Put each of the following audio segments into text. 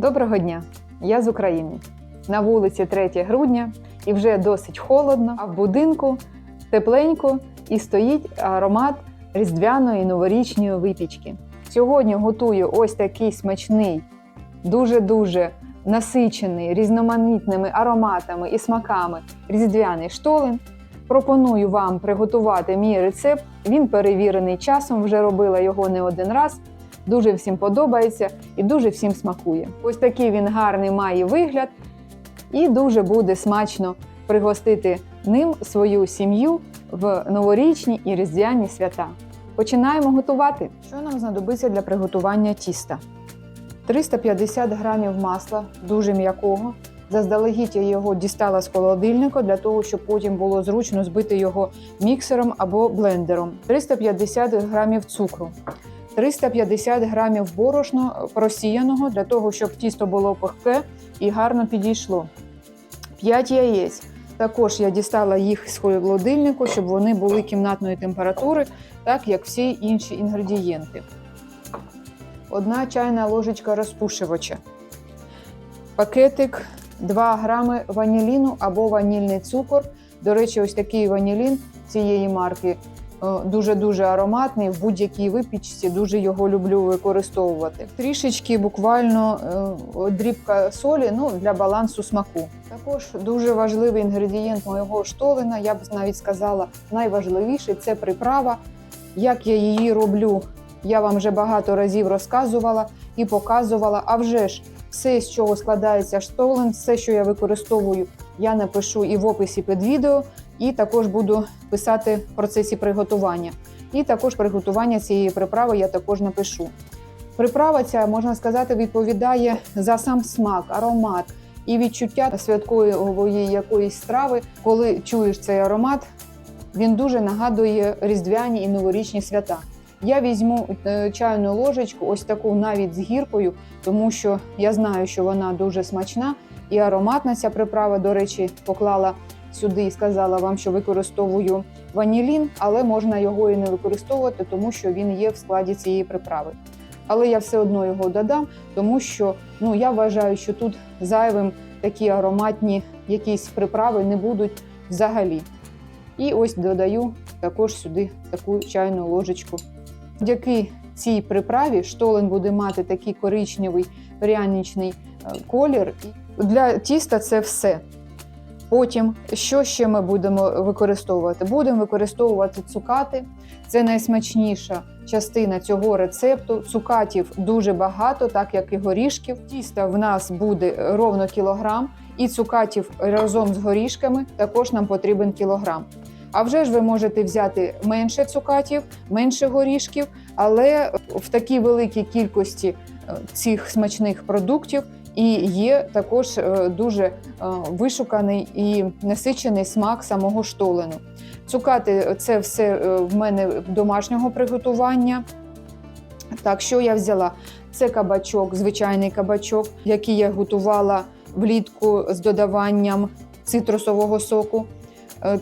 Доброго дня! Я з України. На вулиці 3 грудня і вже досить холодно, а в будинку тепленько і стоїть аромат різдвяної новорічної випічки. Сьогодні готую ось такий смачний, дуже-дуже насичений різноманітними ароматами і смаками різдвяний штолен. Пропоную вам приготувати мій рецепт. Він перевірений часом, вже робила його не один раз. Дуже всім подобається і дуже всім смакує. Ось такий він гарний має вигляд, і дуже буде смачно пригостити ним свою сім'ю в новорічні і різдвяні свята. Починаємо готувати. Що нам знадобиться для приготування тіста? 350 грамів масла, дуже м'якого. Заздалегідь я його дістала з холодильника для того, щоб потім було зручно збити його міксером або блендером. 350 грамів цукру. 350 грамів борошна просіяного для того, щоб тісто було пухке і гарно підійшло. 5 яєць. Також я дістала їх з холодильнику, щоб вони були кімнатної температури, так як всі інші інгредієнти. Одна чайна ложечка розпушувача. Пакетик 2 грами ваніліну або ванільний цукор. До речі, ось такий ванілін цієї марки дуже-дуже ароматний. В будь-якій випічці дуже його люблю використовувати. Трішечки буквально е, дрібка солі ну, для балансу смаку. Також дуже важливий інгредієнт моєго штолена, я б навіть сказала, найважливіший це приправа. Як я її роблю, я вам вже багато разів розказувала і показувала. А вже ж все, з чого складається штолен, все, що я використовую, я напишу і в описі під відео, і також буду писати в процесі приготування. І також приготування цієї приправи я також напишу. Приправа ця, можна сказати, відповідає за сам смак, аромат і відчуття святкової якоїсь страви. Коли чуєш цей аромат, він дуже нагадує різдвяні і новорічні свята. Я візьму е, чайну ложечку, ось таку навіть з гіркою, тому що я знаю, що вона дуже смачна і ароматна ця приправа. До речі, поклала сюди і сказала вам, що використовую ванілін, але можна його і не використовувати, тому що він є в складі цієї приправи. Але я все одно його додам, тому що ну я вважаю, що тут зайвим такі ароматні якісь приправи не будуть взагалі. І ось додаю також сюди таку чайну ложечку. Завдяки цій приправі штолен буде мати такий коричневий пряничний е, колір. Для тіста це все. Потім, що ще ми будемо використовувати? Будемо використовувати цукати. Це найсмачніша частина цього рецепту. Цукатів дуже багато, так як і горішків. Тіста в нас буде ровно кілограм, і цукатів разом з горішками також нам потрібен кілограм. А вже ж ви можете взяти менше цукатів, менше горішків, але в такій великій кількості е, цих смачних продуктів і є також е, дуже е, вишуканий і насичений смак самого штолену. Цукати це все в мене домашнього приготування. Так, що я взяла? Це кабачок, звичайний кабачок, який я готувала влітку з додаванням цитрусового соку.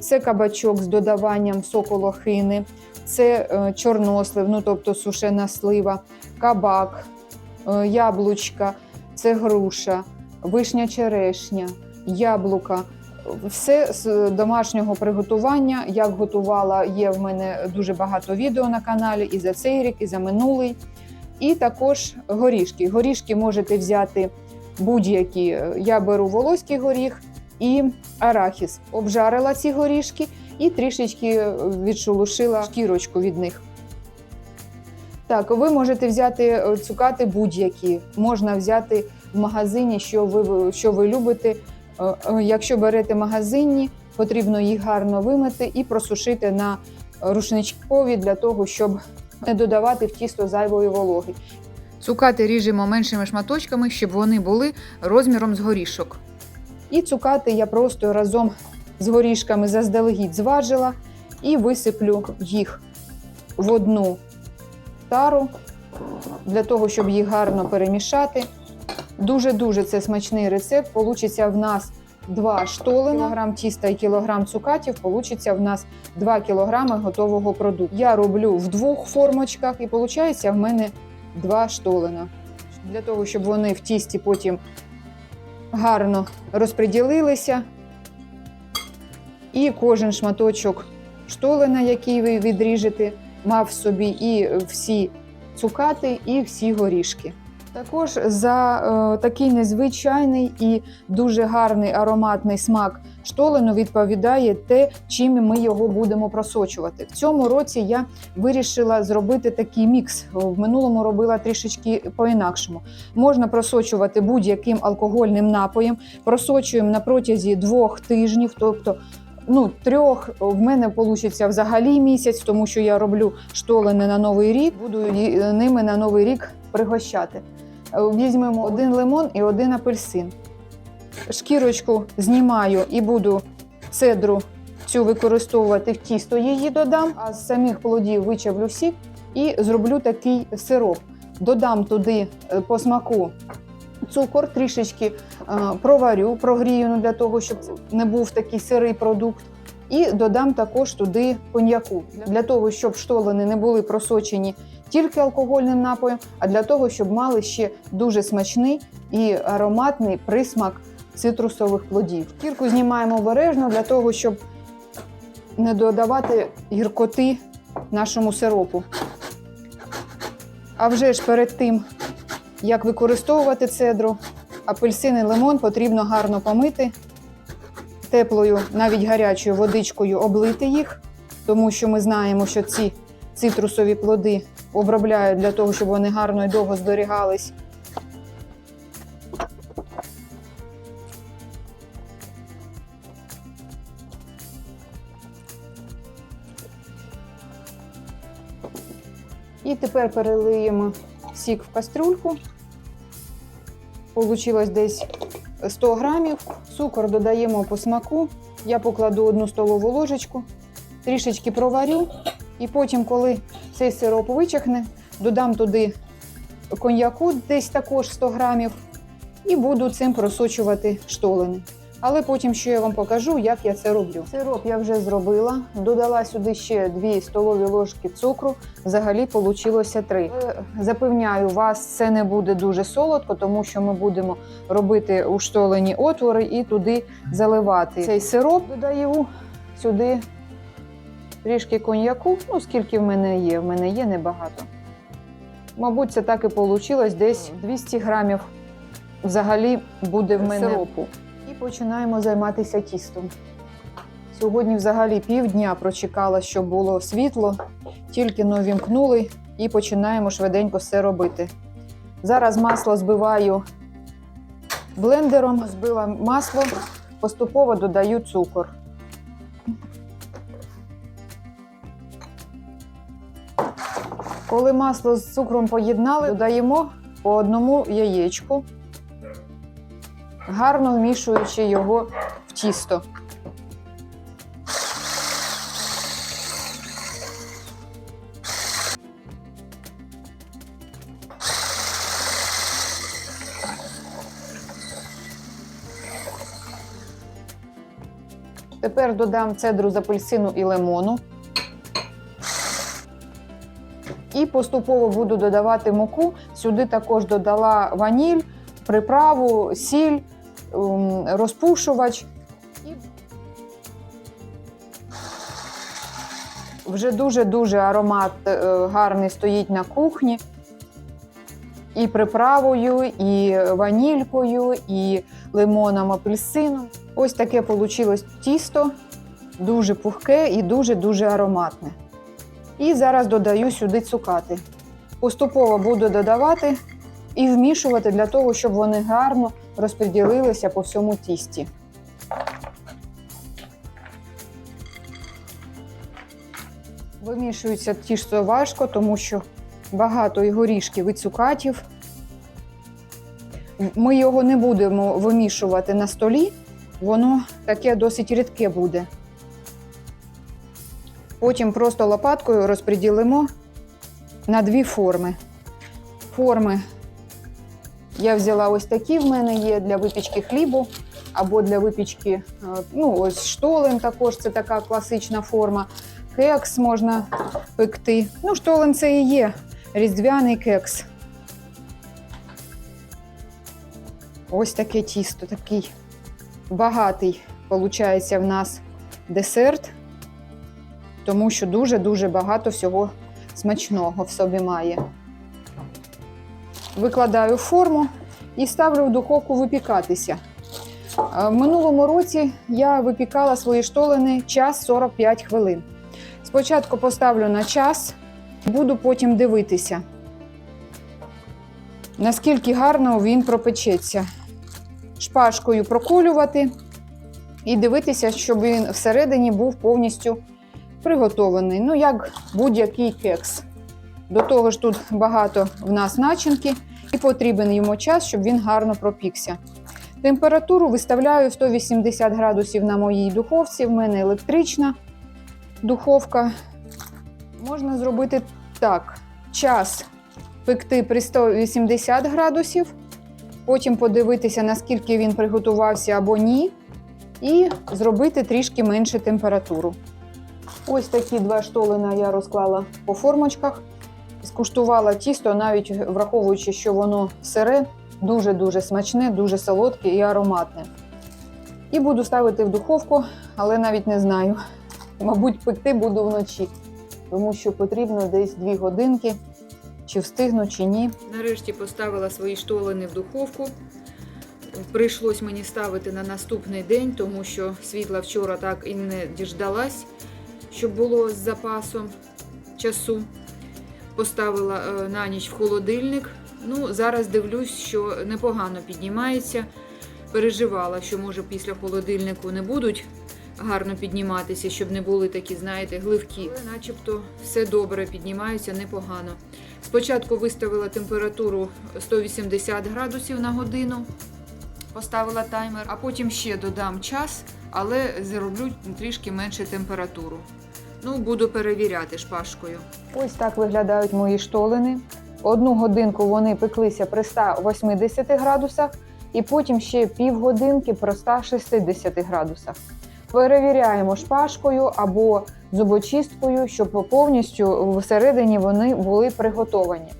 Це кабачок з додаванням соку лохини, це чорнослив, ну тобто сушена слива, кабак, яблучка, це груша, вишня черешня, яблука. Все з домашнього приготування. Як готувала, є в мене дуже багато відео на каналі і за цей рік, і за минулий. І також горішки. Горішки можете взяти будь-які. Я беру волоський горіх і арахіс. Обжарила ці горішки і трішечки відшелушила шкірочку від них. Так, ви можете взяти цукати будь-які. Можна взяти в магазині, що ви що ви любите. Якщо берете магазинні, потрібно їх гарно вимити і просушити на рушничкові для того, щоб не додавати в тісто зайвої вологи. Цукати ріжемо меншими шматочками, щоб вони були розміром з горішок. І цукати я просто разом з горішками заздалегідь зважила і висиплю їх в одну тару для того, щоб їх гарно перемішати. Дуже-дуже це смачний рецепт. Получиться в нас 2 штолена, кілограм тіста і кілограм цукатів. Получиться в нас 2 кілограми готового продукту. Я роблю в двох формочках, і виходить в мене 2 штолена. для того, щоб вони в тісті потім гарно розподілилися. І кожен шматочок штолена, який ви відріжете, мав собі і всі цукати, і всі горішки. Також за е, такий незвичайний і дуже гарний ароматний смак штолену відповідає те, чим ми його будемо просочувати. В цьому році я вирішила зробити такий мікс. В минулому робила трішечки по-інакшому. Можна просочувати будь-яким алкогольним напоєм, просочуємо на протязі двох тижнів, тобто. Ну, трьох в мене вийде взагалі місяць, тому що я роблю штолени на новий рік, буду ними на новий рік пригощати. Е, Візьмемо один лимон і один апельсин. Шкірочку знімаю і буду цедру цю використовувати в тісто її додам, а з самих плодів вичавлю сік і зроблю такий сироп. Додам туди е, по смаку цукор, трішечки е, проварю, прогрію для того, щоб не був такий сирий продукт. І додам також туди коньяку для того, щоб штолени не були просочені тільки алкогольним напоєм, а для того, щоб мали ще дуже смачний і ароматний присмак цитрусових плодів. Кірку знімаємо обережно для того, щоб не додавати гіркоти нашому сиропу. А вже ж перед тим, як використовувати цедру, апельсин лимон потрібно гарно помити теплою, навіть гарячою водичкою облити їх, тому що ми знаємо, що ці цитрусові плоди обробляють для того, щоб вони гарно і довго зберігались. І тепер перелиємо сік в кастрюльку. Получилось десь 100 грамів. Цукор додаємо по смаку. Я покладу одну столову ложечку, трішечки проварю. І потім, коли цей сироп вичахне, додам туди коньяку, десь також 100 грамів, і буду цим просочувати штолени. Але потім ще я вам покажу, як я це роблю. Сироп я вже зробила, додала сюди ще 2 столові ложки цукру. Взагалі вийшло 3. Запевняю вас, це не буде дуже солодко, тому що ми будемо робити у штолені отвори і туди заливати цей сироп. Додаю сюди трішки коньяку, ну скільки в мене є. В мене є небагато. Мабуть, це так і вийшло. Десь 200 грамів взагалі буде в мене сиропу. Починаємо займатися тістом. Сьогодні взагалі півдня прочекала, щоб було світло, тільки но і починаємо швиденько все робити. Зараз масло збиваю блендером, збила масло, поступово додаю цукор. Коли масло з цукром поєднали, додаємо по одному яєчку, гарно вмішуючи його в тісто. Тепер додам цедру з апельсину і лимону. І поступово буду додавати муку. Сюди також додала ваніль, приправу, сіль, розпушувач. І Вже дуже-дуже аромат е, гарний стоїть на кухні. І приправою, і ванількою, і лимоном, апельсином. Ось таке вийшло тісто, дуже пухке і дуже-дуже ароматне. І зараз додаю сюди цукати. Поступово буду додавати і вмішувати для того, щоб вони гарно розподілилися по всьому тісті. Вимішується тісто важко, тому що багато і горішків, і цукатів. Ми його не будемо вимішувати на столі, воно таке досить рідке буде. Потім просто лопаткою розподілимо на дві форми. Форми я взяла ось такі в мене є для випічки хлібу або для випічки, е, ну, ось штолен також це така класична форма. Кекс можна пекти. Ну, штолен це і є різдвяний кекс. Ось таке тісто, такий багатий, виходить, в нас десерт, тому що дуже-дуже багато всього смачного в собі має. Викладаю форму і ставлю в духовку випікатися. Е, В минулому році я випікала свої штолени час 45 хвилин. Спочатку поставлю на час, буду потім дивитися, наскільки гарно він пропечеться. Шпажкою проколювати і дивитися, щоб він всередині був повністю приготований. Ну, як будь-який кекс. До того ж, тут багато в нас начинки, і потрібен йому час, щоб він гарно пропікся. Температуру виставляю 180 градусів на моїй духовці. В мене електрична духовка. Можна зробити так: час пекти при 180 градусів, потім подивитися, наскільки він приготувався або ні, і зробити трішки менше температуру. Ось такі два штолена я розклала по формочках. Скуштувала тісто, навіть враховуючи, що воно сире, дуже-дуже смачне, дуже солодке і ароматне. І буду ставити в духовку, але навіть не знаю. Мабуть, пекти буду вночі, тому що потрібно десь 2 годинки, чи встигну, чи ні. Нарешті поставила свої штолени в духовку. Прийшлось мені ставити на наступний день, тому що світла вчора так і не діждалась, щоб було з запасом часу. Поставила е, на ніч в холодильник. Ну, зараз дивлюсь, що непогано піднімається. Переживала, що може після холодильнику не будуть гарно підніматися, щоб не були такі, знаєте, гливкі. Але начебто все добре, піднімаються непогано. Спочатку виставила температуру 180 градусів на годину, поставила таймер, а потім ще додам час, але зроблю трішки менше температуру. Ну, буду перевіряти шпажкою. Ось так виглядають мої штолени. Одну годинку вони пеклися при 180 градусах, і потім ще півгодинки при 160 градусах. Перевіряємо шпажкою або зубочисткою, щоб повністю всередині вони були приготовані.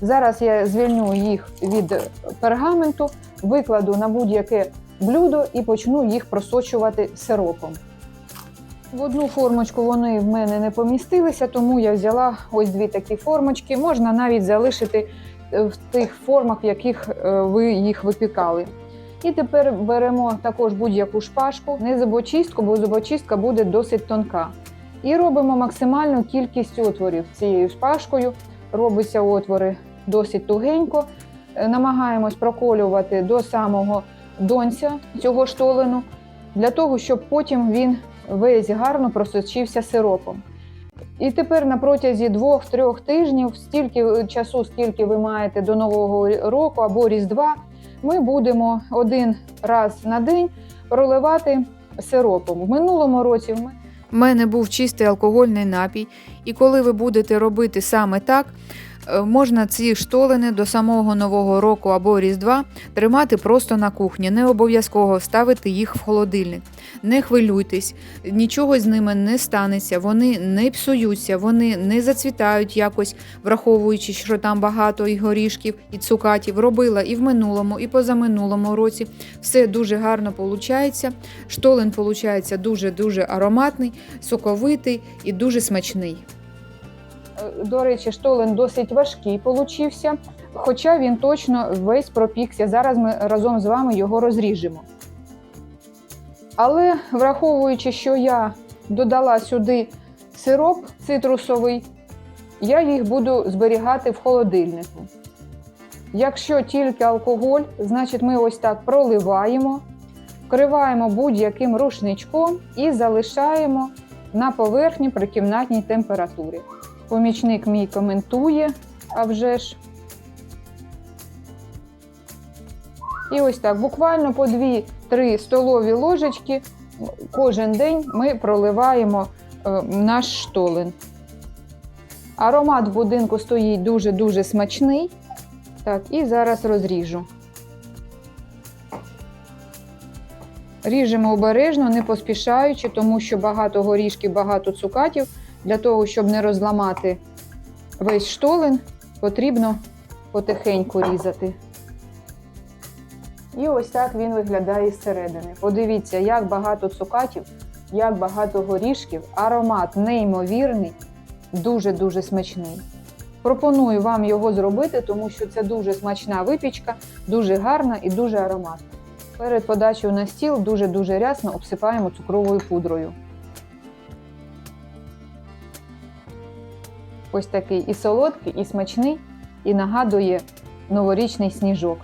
Зараз я звільню їх від пергаменту, викладу на будь-яке блюдо і почну їх просочувати сиропом. В одну формочку вони в мене не помістилися, тому я взяла ось дві такі формочки. Можна навіть залишити е, в тих формах, в яких е, ви їх випікали. І тепер беремо також будь-яку шпажку, не зубочистку, бо зубочистка буде досить тонка. І робимо максимальну кількість отворів цією шпажкою. Робиться отвори досить тугенько. Е, Намагаємось проколювати до самого донця цього штолену, для того, щоб потім він весь гарно просочився сиропом. І тепер на протязі двох-трьох тижнів, стільки часу, скільки ви маєте до Нового року або Різдва, ми будемо один раз на день проливати сиропом. В минулому році ми У мене був чистий алкогольний напій, і коли ви будете робити саме так, е, можна ці штолени до самого нового року або Різдва тримати просто на кухні, не обов'язково ставити їх в холодильник. Не хвилюйтесь, нічого з ними не станеться, вони не псуються, вони не зацвітають якось, враховуючи, що там багато і горішків, і цукатів. Робила і в минулому, і позаминулому році. Все дуже гарно виходить. Штолен виходить дуже-дуже ароматний, соковитий і дуже смачний. Е, До речі, штолен досить важкий получився, хоча він точно весь пропікся. Зараз ми разом з вами його розріжемо. Але враховуючи, що я додала сюди сироп цитрусовий, я їх буду зберігати в холодильнику. Якщо тільки алкоголь, значить ми ось так проливаємо, вкриваємо будь-яким рушничком і залишаємо на поверхні при кімнатній температурі. Помічник мій коментує, а вже ж. І ось так, буквально по 2-3 столові ложечки кожен день ми проливаємо е, наш штолен. Аромат в будинку стоїть дуже-дуже смачний. Так, і зараз розріжу. Ріжемо обережно, не поспішаючи, тому що багато горішків, багато цукатів. Для того, щоб не розламати весь штолен, потрібно потихеньку різати. І ось так він виглядає зсередини. Подивіться, як багато цукатів, як багато горішків, аромат неймовірний, дуже-дуже смачний. Пропоную вам його зробити, тому що це дуже смачна випічка, дуже гарна і дуже ароматна. Перед подачею на стіл дуже-дуже рясно обсипаємо цукровою пудрою. Ось такий і солодкий, і смачний, і нагадує новорічний сніжок.